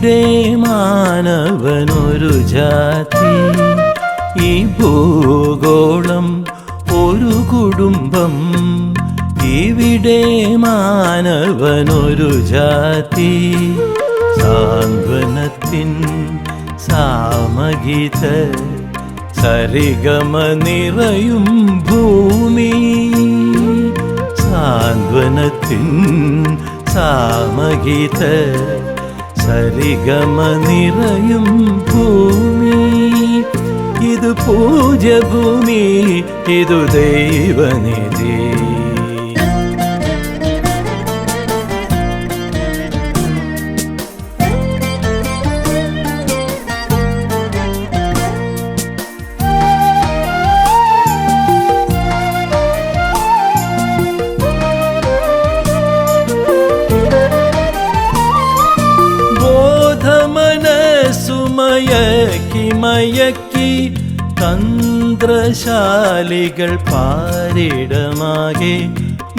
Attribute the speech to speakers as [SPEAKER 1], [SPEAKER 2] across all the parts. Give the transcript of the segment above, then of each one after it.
[SPEAKER 1] ഇവിടെ മാനവനൊരു ജാതി. ഈ ഭൂഗോളം ഒരു കുടുംബം. ഇവിടെ മാനവനൊരു ജാതി. സാന്ത്വനത്തിൻ സാമഗീത സരിഗമ നിറയും ഭൂമി. സാന്ത്വനത്തിൻ സാമഗീത സരിഗമ നിറയും ഭൂമി. ഇത് പൂജഭൂമി ഇതു ദൈവനിധി. മയക്കി തന്ത്രശാലികൾ പാരിടമാകെ.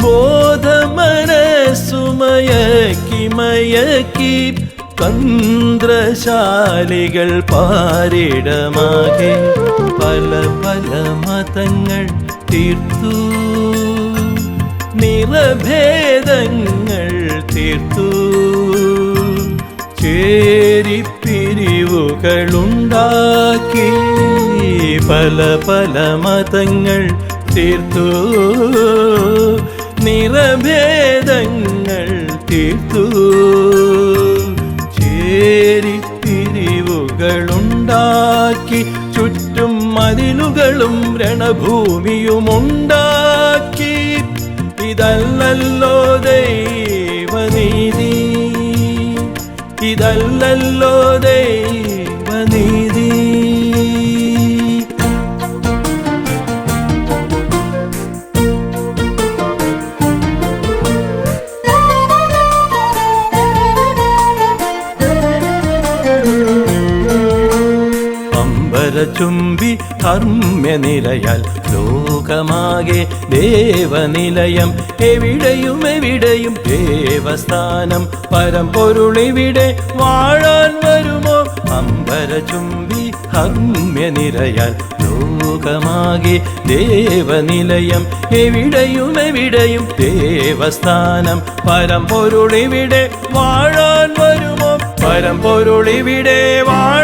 [SPEAKER 1] ബോധമനസുമയക്കി മയക്കി തന്ത്രശാലികൾ പാരിടമാകെ. പല പല മതങ്ങൾ തീർത്തു. നിറഭേദങ്ങൾ തീർത്തു. ചേരിപ്പിരിവുകളുണ്ടാക്കി പല പല മതങ്ങൾ തീർത്തു. നിറഭേദങ്ങൾ തീർത്തു. ചേരി ചേരിപ്പിരിവുകളുണ്ടാക്കി ചുറ്റും മതിലുകളും രണഭൂമിയുമുണ്ടാക്കി. ഇതല്ലല്ലോ ദൈവനീതി. ഇതല്ലല്ലോ ദൈവനീതി അമ്പരചുംബി കർമ്മ്യനിലയാൽ ലോകമാകെ ദേവനിലയം. എവിടെയും എവിടെയും ദേവസ്ഥാനം പരമ്പൊരുളിവിടെ വാഴാൻ വരുമോ? അമ്പര ചുംബി കർമ്മ്യനിലയാൽ ലോകമാകെ ദേവനിലയം. എവിടെയും എവിടെയും ദേവസ്ഥാനം പരമ്പൊരുളിവിടെ വാഴാൻ വരുമോ? പരമ്പൊരുളിവിടെ വാഴാൻ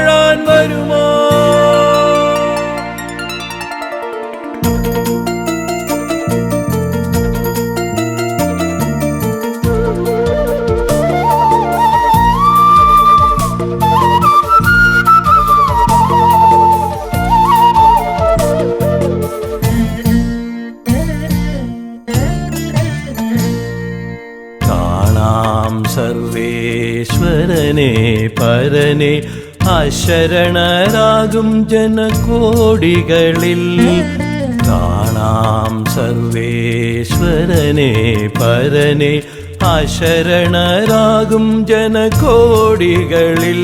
[SPEAKER 1] സർവേശ്വരനെ പരനെ അശരണരാകും ജനകോടികളിൽ. കാണാം സർവേശ്വരനെ പരനെ അശരണരാകും ജനകോടികളിൽ.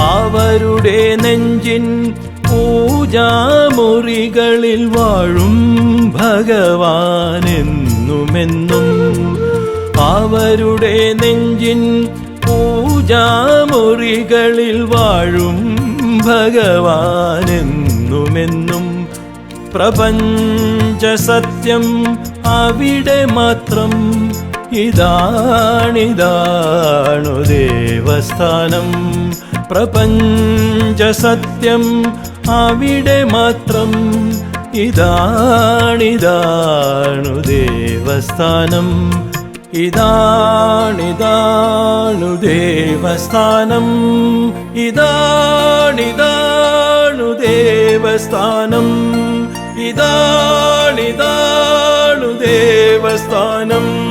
[SPEAKER 1] അവരുടെ നെഞ്ചിൻ പൂജാമുറികളിൽ വാഴും ഭഗവാനെന്നുമെന്നും അവരുടെ നെഞ്ചിൻ പൂജാമുറികളിൽ വാഴും ഭഗവാനെന്നുമെന്നും പ്രപഞ്ച സത്യം അവിടെ മാത്രം ഇതാണിതാണു ദേവസ്ഥാനം. പ്രപഞ്ച സത്യം അവിടെ മാത്രം ഇതാണിതാണു ദേവസ്ഥാനം. ഇതാണിതാണു ദേവസ്ഥാനം. ഇതാണിതാണു ദേവസ്ഥാനം. ഇതാണിതാണു ദേവസ്ഥാനം.